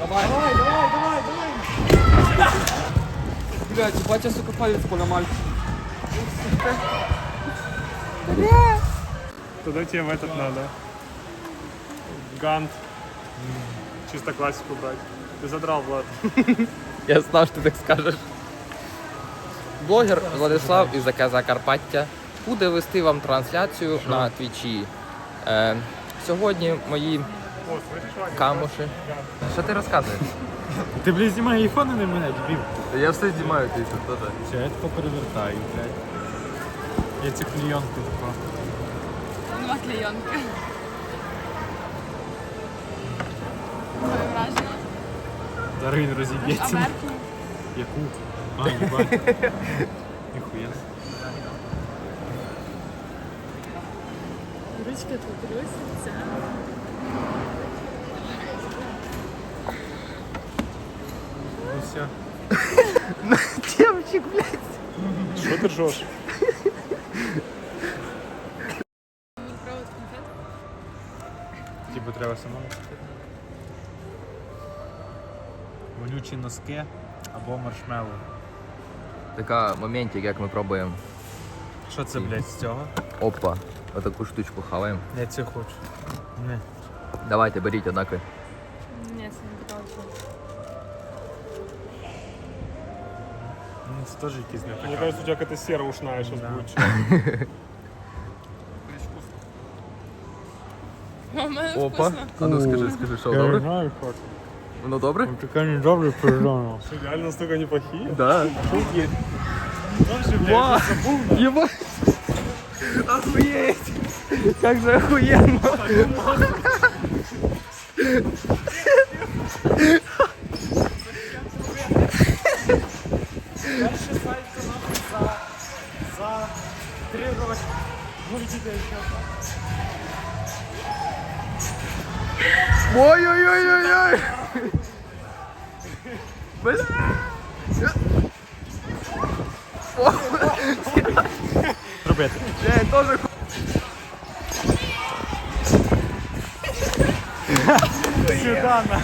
Давай. Давай, давай, давай, давай. Блядь, ебать, я, сука, палец поломал. Туда тебе в этот надо. Гант. Чисто классику брать. Ты задрал, Влад. Я знав, що ти так скажеш. Блогер Владислав із АК Закарпаття буде вести вам трансляцію на твічі. Е, сьогодні мої О, слышишь, Ваня? камуші. Що ти розказуєш? Ти, блядь, знімай айфон, а не мене, дебіл. Я все знімаю ти тут теж. Все, я тако перевертаю, блядь. Я цю клейонку тако. Нема клейонки. Моє враження. А розіб'ється. верхню? Яку? А, їбать. Ніхуя. Ручка тут труситься. Ну все. Дівчик, блядь. Що ти ржеш? Мені пробувати конфет. Типу треба самому. Вонючі носки або маршмеллоу. Така моментик, як ми пробуємо. Що це, блядь, з цього? Опа, отаку штучку хаваємо. Я це хочу. Не. Давайте, беріть однакові. Це теж якийсь не Мне кажется, у тебя какая-то сера ушная сейчас Да. будет. А в мене Опа. вкусно. А ну скажи, скажи, що Я не добре? знаю, як. Воно добре? Ну, таке не добре придумав. Что, реально настолько неплохие? Да. Вообще, блядь, Ебать! Охуеть! Как же охуенно! Ну, видите, еще. Ой-ой-ой-ой-ой! Бля! Робити. Бля, я тоже Сюда, на.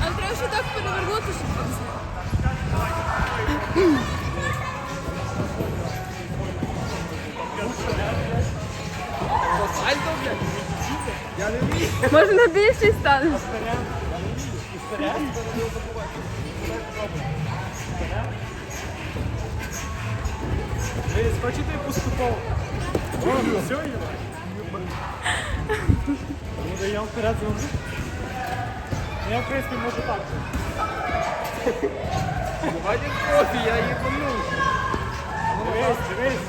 А треба ще так перевернути, Може на більший станеш? Ты поступал? О, все, да я вперед зроблю. Я, в принципі, можу так. Хватит кофе, я ебанул. Дивись, дивись.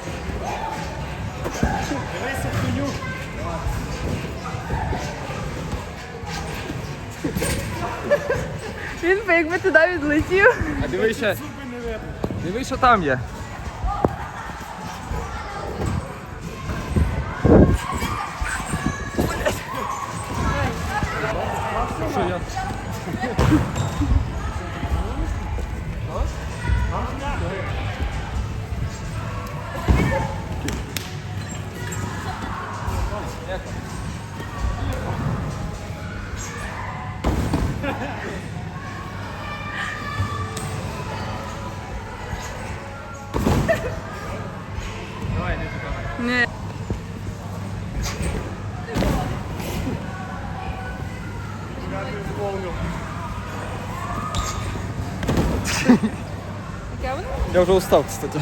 Дивись у Він би якби туди відлетів. А дивися. Дивись, що там є. Що я? Я не. Яке воно? Я уже устал, кстати.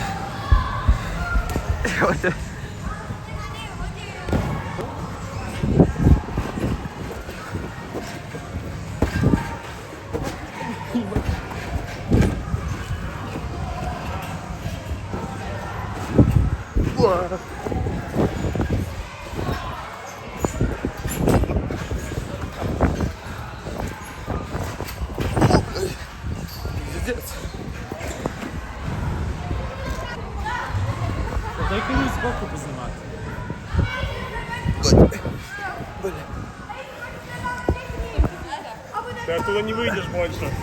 Дай комусь збоку познімати. Ты оттуда не выйдешь больше.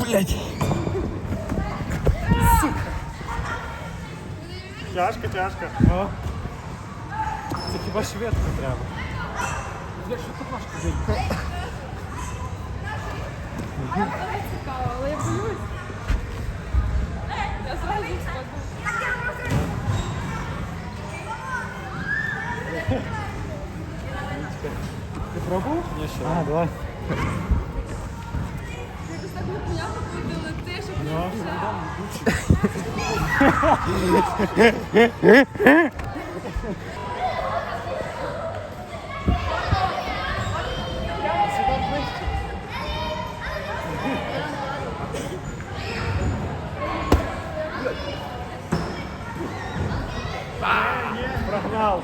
Блять. Тяжко, тяжко. О. Це хіба швидко треба. Бля, що тут важко зайти? Дуже цікаво, але я боюсь. Я зразу впаду. Ти пробував? Ні, ще. А, давай. Прогнал.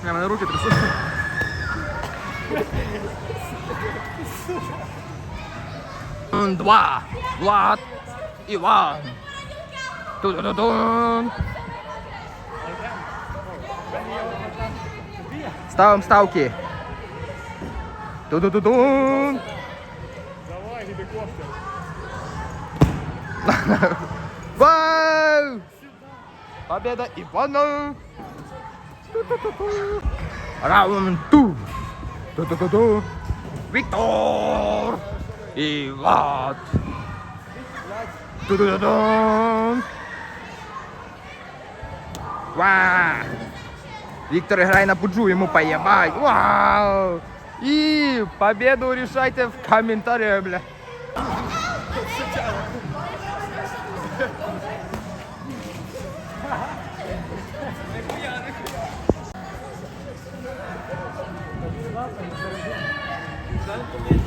У меня руки трясутся. потім вже... Прогнав. Я мене руки трясуть. Два. Влад. Іван. Ту-ду-ду-дун. Ставим ставки. Ту-ду-ду-дун. Давай, гелікоптер. Вау! Победа Ивана! Ту-ту-ту-ту. Раунд ту! Ту-ту-ту-ту. Виктор! И Влад! Ва! Виктор играй на пуджу, ему поебать! Вау! И победу решайте в комментариях, бля.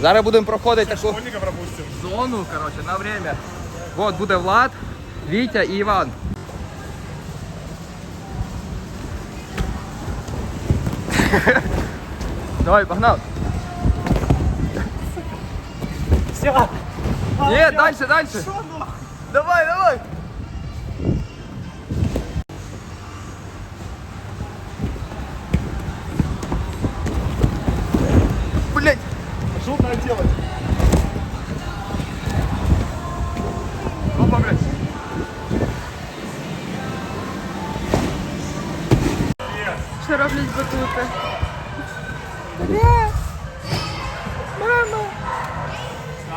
Зараз будемо проходити таку Школьника пропустим. зону, короче, на время. Вот буде Влад, Вітя і Іван. Давай, погнал. Все. Ні, дальше, дальше. Давай, давай.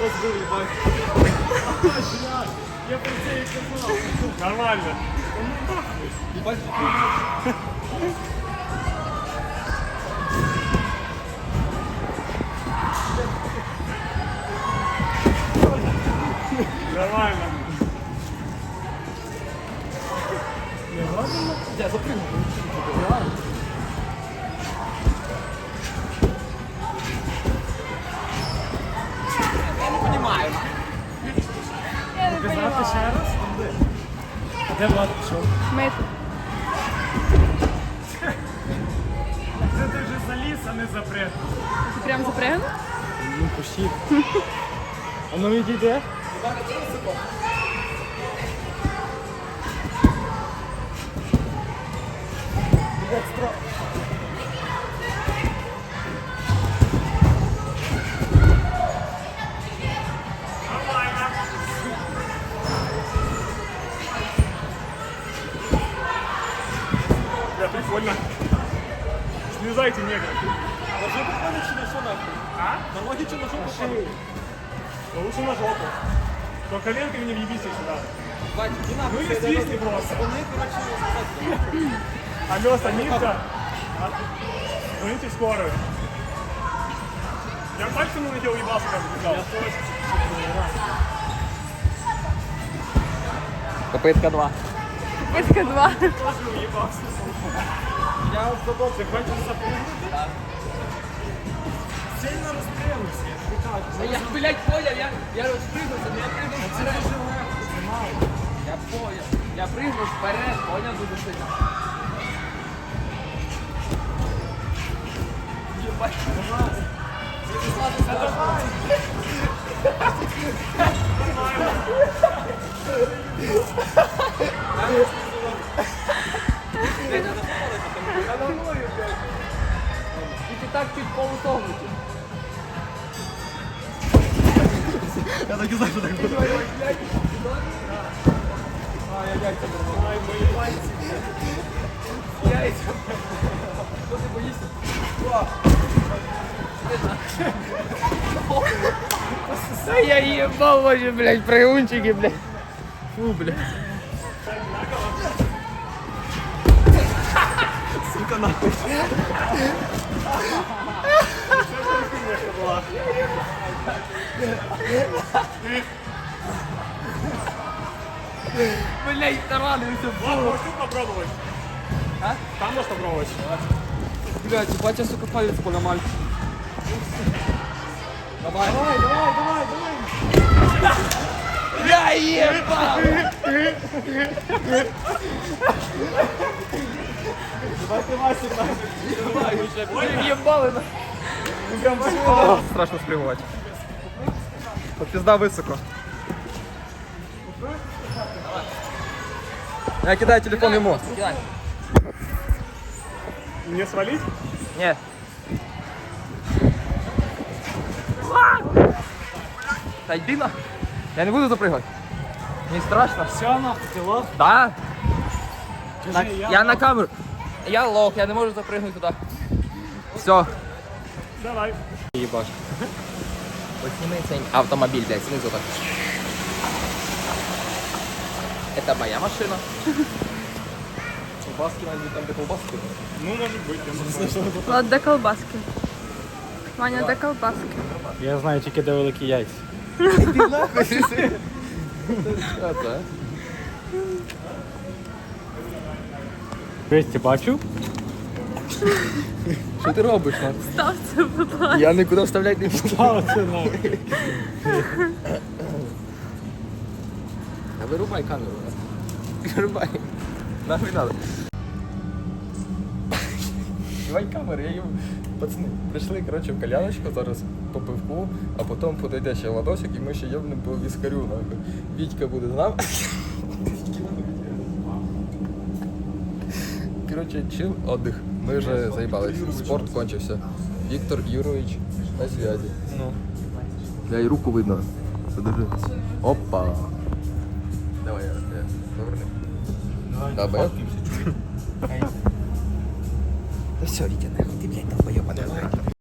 на Я чуть нос не розбив, їбать. Нормально. Їбать. Нормально. Ти прям запрягнув? Ну, почти. А ну відійде. Бля, прикольно. Слезайте, негры. На жопу ходить чи на що нахуй? А? На ноги чи на жопу ходить? Ну, лучше на жопу. Но коленками не въебись сюда. Бать, іди Ну нахуй. і звісні просто. Вони, коротше, сказати. Алёса, Нивка. Звоните в скорую. Я пальцем на нее уебался, как бежал. Попитка 2. Питка два. Тоже уебался. Я в задок, хочешь запрыгнуть? Сильно розстрілися, я тобі кажу. Я, блядь, поняв, я, я розкрився, я пригнув Це дуже легко, знімаю. Я поняв. Я пригнув вперед, понял, дуже сильно. Єбать. Тільки знаю, що так буде. Ай, яйця Ай, мої пальці. Яйця. Що ти боїшся? Да я ебал вообще, блядь, прыгунчики, блядь. Фу, блядь. Блять, таранився. Ладно, можешь тут попробовать. А? Там можешь попробовать. Блять, батя, сука, палец поломали. Давай. Давай, давай, давай, давай. Я ебал! Давай ти Васик нахуй. Ебал Страшно спрыгивать. Вот пизда высоко. Я кидаю телефон ему. Кидай. Мне свалить? Нет. Да иди на. Я не буду запрыгивать. Не страшно. Все, нахуй, ти лох. Да. На- Кажи, я на камеру. Я лох, я не можу запрыгнуть туда. Все. Давай. Ебаш. Вот сними цей автомобиль, блядь, снизу так. Это моя машина. Колбаски навіть там, де колбаски. Ну, может быть. я не знаю. Влад, де колбаски? Ваня, де колбаски? Я знаю тільки де великі яйця. А, да. Весь ти бачив? Що ти робиш, man? Став це, будь ласка. Я нікуди вставляти не буду. А, це нахуй. А вирубай камеру. Вирубай. Нахуй надо. Вирубай камеру, я їм... Пацани, прийшли, коротше, в кальяночку зараз по пивку, а потім подойде ще Ладосик, і ми ще єбнемо по віскарю, нахуй. Вітька буде з нами. Коротше, чил, отдых. Ми вже заїбались. Спорт кончився. Віктор Юрович на зв'язі. Ну. Я і руку видно. Подержи. Опа. Давай, я, я поверни. Давай. Да все, Витя, нахуй, ты, блядь, долбоёбаный.